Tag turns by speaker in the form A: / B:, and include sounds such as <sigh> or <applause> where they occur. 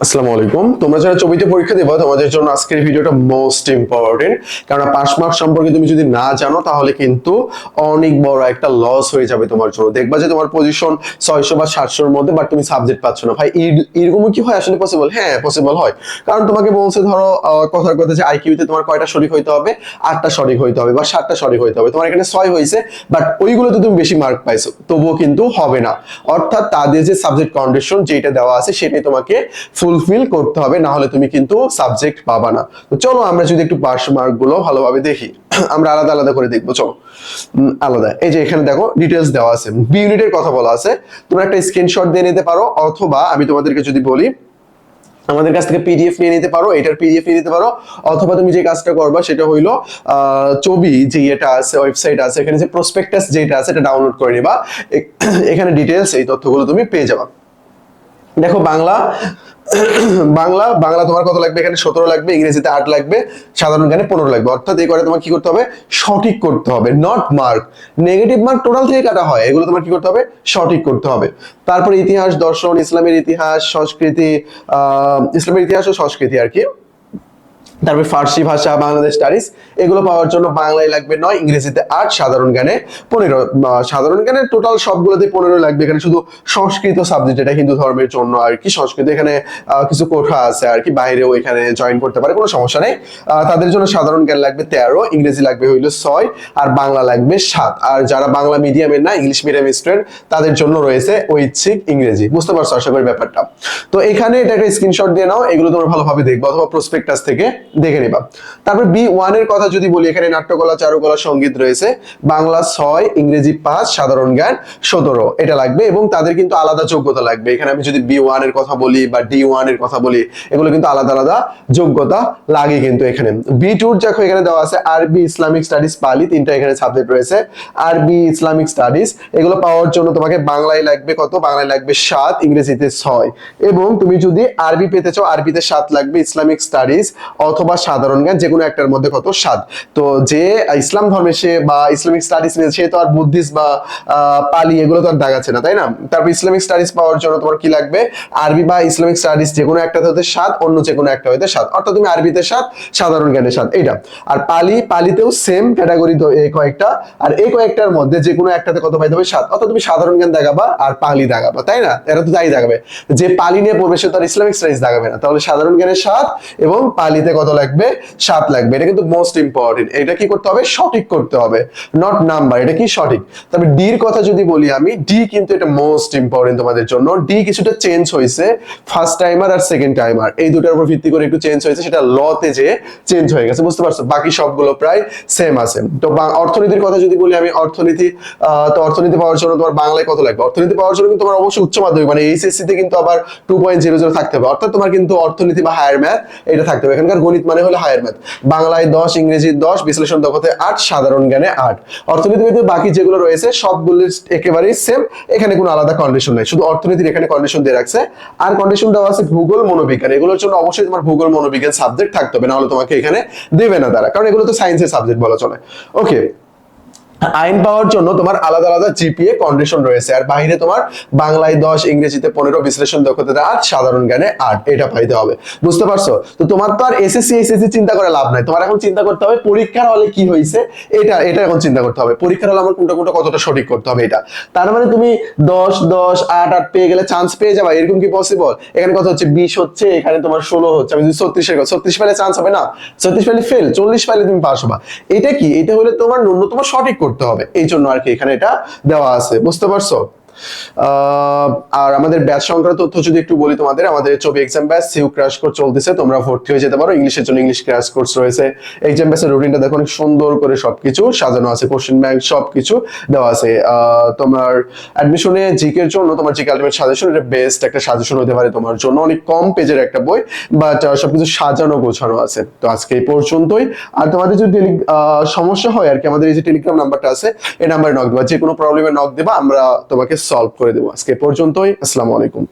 A: আসসালামু আলাইকুম। তোমরা যারা ছবিতে পরীক্ষা দেবা, তোমাদের জন্য আজকের ভিডিওটা মোস্ট ইম্পর্টেন্ট কারণ পাস মার্ক সম্পর্কে তুমি যদি না জানো, তাহলে কিন্তু অনেক বড় একটা লস হয়ে যাবে তোমার জন্য। দেখবা যে তোমার পজিশন ছয়শো বা সাতশোর মধ্যে বাট তুমি সাবজেক্ট পাচ্ছ না। ভাই এরকমও কি হয়? আসলে পসিবল হ্যাঁ পসিবল হয়। কারণ তোমাকে বলছে, ধরো কথার কথা যে আইকিউতে তোমার কয়টা সঠিক হইতে হবে? আটটা সঠিক হইতে হবে বা সাতটা সঠিক হইতে হবে। তোমার এখানে ছয় হয়েছে বাট ওইগুলোতে তুমি বেশি মার্ক পাইছো। তবুও কিন্তু হবে না। অর্থাৎ তাদের যে সাবজেক্ট কন্ডিশন যেটা দেওয়া আছে, সেটাই তোমাকে ফুলফিল করতে হবে, না হলে তুমি কিন্তু সাবজেক্ট পাবা না। তো চলো আমরা যদি একটু পাস মার্কগুলো ভালোভাবে দেখি, <clears throat> আমরা আলাদা আলাদা করে দেখব, চলো। আলাদা। এই যে এখানে দেখো ডিটেলস দেওয়া আছে। বি ইউনিটের কথা বলা আছে। তোমরা একটা স্ক্রিনশট দিয়ে নিতে পারো, অথবা আমি তোমাদেরকে যদি বলি, আমাদের কাছ থেকে পিডিএফ নিয়ে নিতে পারো, এটার পিডিএফ নিয়ে নিতে পারো, অথবা তুমি যে কাজটা করবা, সেটা হইল ছবি যে এটা আছে ওয়েবসাইট আছে, এখানে যে প্রসপেক্টাস যেটা আছে, এটা ডাউনলোড করে নিবা। <clears throat> এখানে ডিটেলস এই তথ্যগুলো তুমি পেয়ে যাবা। দেখো, বাংলা বাংলা বাংলা তোমার কত লাগবে এখানে? সতেরো লাগবে, ইংরেজিতে আট লাগবে, সাধারণ জ্ঞানে পনেরো লাগবে। অর্থাৎ এই করে তোমার কি করতে হবে? সঠিক করতে হবে। Not mark negative mark total থেকে কাটা হয়, এগুলো তোমার কি করতে হবে? সঠিক করতে হবে। তারপরে ইতিহাস, দর্শন, ইসলামের ইতিহাস, সংস্কৃতি ইসলামের ইতিহাস ও সংস্কৃতি আর কি। তারপরে ফার্সি ভাষা, বাংলাদেশ স্টাডিজ এগুলো পাওয়ার জন্য বাংলায় লাগবে নয়, ইংরেজিতে আট, সাধারণ জ্ঞানে পনেরো। সাধারণ জ্ঞানে টোটাল সবগুলোতে পনেরো লাগবে। এখানে শুধু সংস্কৃত সাবজেক্ট এটা হিন্দু ধর্মের জন্য আর কি। সংস্কৃত এখানে কিছু কোঠা আছে আর কি, বাইরেও এখানে জয়েন করতে পারে, কোনো সমস্যা নেই। তাদের জন্য সাধারণ জ্ঞান লাগবে তেরো, ইংরেজি লাগবে হইল ছয়, আর বাংলা লাগবে সাত। আর যারা বাংলা মিডিয়ামের না ইংলিশ মিডিয়াম স্টুডেন্ট তাদের জন্য রয়েছে ঐচ্ছিক ইংরেজি। বুঝতে পারছ আশা করি ব্যাপারটা। তো এখানে এটা একটা স্ক্রিনশট দিয়ে নাও, এগুলো তোমরা ভালোভাবে দেখব অথবা প্রসপেক্টাস থেকে। দেখে নিবা। তারপর বি ওয়ানের কথা যদি বলি, এখানে নাট্যকলা, চারুকলা, সংগীত রয়েছে। বাংলা ছয়, ইংরেজি পাঁচ, সাধারণ জ্ঞান সতেরো, এটা লাগবে এবং তাদের কিন্তু আলাদা যোগ্যতা লাগবে। এখানে আমি যদি বি ওয়ানের কথা বলি বা ডি ওয়ানের কথা বলি, এগুলো কিন্তু আলাদা আলাদা যোগ্যতা লাগে কিন্তু এখানে। বি টুর দেখো, এখানে দেওয়া আছে আরবি ইসলামিক স্টাডিজ পালি তিনটা এখানে সাবজেক্ট রয়েছে। আরবি ইসলামিক স্টাডিজ এগুলো পাওয়ার জন্য তোমাকে বাংলায় লাগবে কত? বাংলায় লাগবে সাত, ইংরেজিতে ছয়। এবং তুমি যদি আরবি পেতে চাও, আরবিতে সাত লাগবে ইসলামিক স্টাডিজ অথবা সাধারণ জ্ঞান যে কোনো একটার মধ্যে কত সাত। তো যে ইসলাম ধর্মে সে বা ইসলামিক স্টাডিজ নিয়ে সে তো আর বুদ্ধিস্ট বা পালি এগুলো তো আর দাগাচ্ছে না, তাই না? তারপর ইসলামিক স্টাডিজ পাওয়ার জন্য তোমার কি লাগবে? আরবি বা ইসলামিক স্টাডিজ যে কোনো একটাতে হতে সাত, অন্য যে কোনো একটা হতে সাত। অর্থাৎ তুমি আরবিতে সাত, সাধারণ জ্ঞানে সাত, এইটা। আর পালি পালিতেও সেম ক্যাটাগরি এই কয়েকটা। আর এই কয়েকটার মধ্যে যে কোনো একটাতে কত পাইতে হবে? সাত। অর্থাৎ তুমি সাধারণ জ্ঞান দেখাবা আর পালি দেখাবা, তাই না? এরা তো তাই দেখাবে। যে পালি নিয়ে পড়বে সে তার ইসলামিক স্টাডিজ দেখাবে না। তাহলে সাধারণ জ্ঞানের সাত এবং পালিতে কত লাগবে, সাত লাগবে। এটা কিন্তু মোস্ট ইম্পর্টেন্ট এটা কি করতে হবে? সঠিক করতে হবে। নট নাম্বার এটা কি সঠিক? তবে ডির কথা যদি বলি আমি ডি কিন্তু এটা মোস্ট ইম্পর্টেন্ট তোমাদের জন্য। ডি কিছুটা চেঞ্জ হয়েছে ফার্স্ট টাইমার আর সেকেন্ড টাইমার এই দুটার উপর ভিত্তি করে একটু চেঞ্জ হয়েছে, সেটা লতে যে চেঞ্জ হয়ে গেছে। বুঝতে পারছ? বাকি সবগুলো প্রায় সেম আছে। তো অর্থনীতির কথা যদি বলি আমি, অর্থনীতি তো অর্থনীতি পাওয়ার জন্য তোমার বাংলায় কত লাগবে? অর্থনীতি পাওয়ার জন্য কিন্তু তোমার অবশ্যই উচ্চ মাধ্যমিক মানে এইচএসসি তে কিন্তু আবার টু পয়েন্ট জিরো জিরো থাকতে হবে। অর্থাৎ তোমার কিন্তু অর্থনীতি বা হায়ার ম্যাথ এটা থাকতে হবে। এখানকার গণিত মানে হলো হায়ার ম্যাথ বাংলায় দশ, ইংরেজি দশ, বিশ্লেষণ দক্ষতে আট, সাধারণ জ্ঞানে আট। অর্থনীতিবিদ বাকি যেগুলো রয়েছে, সবগুলো একেবারেই সেম এখানে কোনো আলাদা কন্ডিশন নেই। শুধু অর্থনীতির এখানে কন্ডিশন দিয়ে রাখছে। আর কন্ডিশন দেওয়া আছে ভূগোল মনোবিজ্ঞান। এগুলোর জন্য অবশ্যই তোমার ভূগোল মনোবিজ্ঞান সাবজেক্ট থাকতে হবে না হলে তোমাকে এখানে দেবে না তারা। কারণ এগুলো তো সায়েন্সের সাবজেক্ট বলা চলে। ওকে আইন পাওয়ার জন্য তোমার আলাদা আলাদা জিপিএ কন্ডিশন রয়েছে। আর বাইরে তোমার বাংলায় দশ, ইংরেজিতে পনেরো, বিশ্লেষণ দক্ষতাতে আট, সাধারণ জ্ঞানে আট, এটা পাইতে হবে। বুঝতে পারছ? তো তোমার তো আর এসএসসি এসএসসি চিন্তা করে লাভ নাই। তোমার এখন চিন্তা করতে হবে পরীক্ষার হলে কি হয়েছে এটা এটা এখন চিন্তা করতে হবে। পরীক্ষার হলে আমার কোনটা কোনটা কতটা সঠিক করতে হবে এটা। তার মানে তুমি দশ দশ, আট আট পেয়ে গেলে চান্স পেয়ে যাবা। এরকম কি পসিবল এখানে কথা হচ্ছে বিশ হচ্ছে, এখানে তোমার ষোলো হচ্ছে। আমি যদি ছত্রিশের ছত্রিশ পেলে চান্স হবে না? ছত্রিশ পেলে ফেল চল্লিশ পেলে তুমি পাস হবা। এটা কি? এটা হলে তোমার ন্যূনতম সঠিক করতে হবে। এই জন্য আর কি এখানে এটা দেওয়া আছে। বুঝতে পারছ? আর আমাদের ব্যাচ সংক্রান্ত তথ্য যদি একটু বলি তোমাদের, আমাদের ছবি এক্সাম ব্যাচ সিউ ক্র্যাশ কোর্স চলতেছে, তোমরা ভর্তি হয়ে যেতে পারো। ইংলিশের জন্য ইংলিশ ক্র্যাশ কোর্স রয়েছে। এক্সাম ব্যাচের রুটিনটা দেখো, অনেক সুন্দর করে সবকিছু সাজানো আছে কোশ্চেন ব্যাংক সবকিছু দেওয়া আছে। তোমার অ্যাডমিশনে জিকের জন্য তোমার জিকে আলটিমেট সাজেশন এটা বেস্ট একটা সাজেশন হতে পারে তোমার জন্য। অনেক কম পেজের একটা বই বাট সবকিছু সাজানো, গোছানো আছে। তো আজকে এই পর্যন্তই। আর তোমাদের যদি সমস্যা হয় আর কি, আমাদের এই যে টেলিগ্রাম নাম্বারটা আছে, এই নাম্বারে নক দেবা। যে কোনো প্রবলেমে নক দেবা, আমরা তোমাকে সলভ করে দেবো। আজকে পর্যন্তই আসসালামু আলাইকুম।